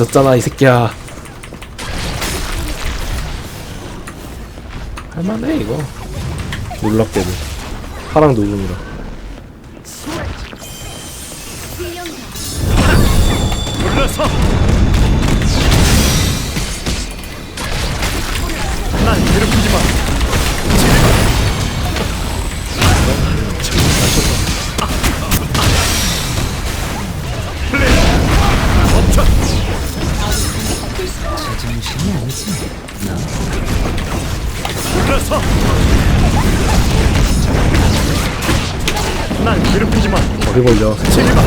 있었잖아 이 새끼야. 할만해 이거. 놀랍게도. 파랑 녹음이라. 난 괴롭히지 마 물러서 난 괴롭히지 마. 머리 걸려? 제발